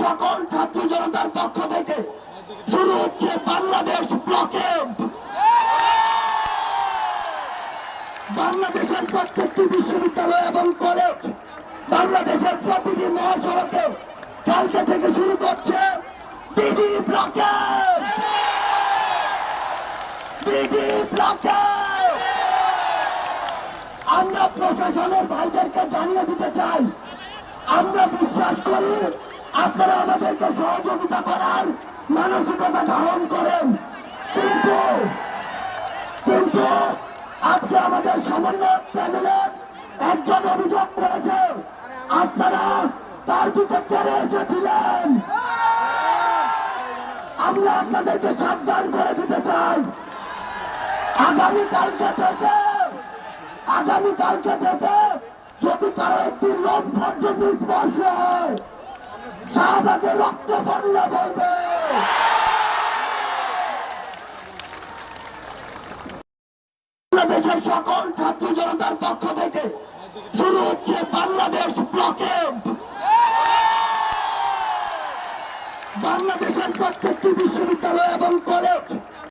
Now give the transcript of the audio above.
সকল ছাত্র জনতার পক্ষ থেকে শুরু হচ্ছে বাংলাদেশ ব্লকেট। বাংলাদেশের প্রত্যেকটি বিশ্ববিদ্যালয় এবং কলেজ বাংলাদেশের প্রতিটি মহাসড়কে কালকে থেকে শুরু করছে বিডি ব্লকেট। BD blockade. আমরা প্রশাসনের ভাইদেরকে জানিয়ে দিতে চাই, আমরা বিশ্বাস করি আপনারা আমাদেরকে সহযোগিতা করার মানসিকতা ধারণ করেন। কিন্তু কিন্তু আজকে আমাদের সমন্বয় প্যানেলের একজন অভিযোগ করেছে, আপনারা তার দিকে এসেছিলেন। আমরা আপনাদেরকে সাবধান করে দিতে চাই। আগামী কালকে থেকে আগামী কালকে থেকে যদি কারও একটি লোক পর্যন্ত স্পর্শ হয় শাহবাগে রক্ত বন্ধ বলবে। বাংলাদেশের সকল ছাত্র জনতার পক্ষ থেকে শুরু হচ্ছে বাংলাদেশ ব্লকেট বাংলাদেশের প্রত্যেকটি বিশ্ববিদ্যালয় এবং কলেজ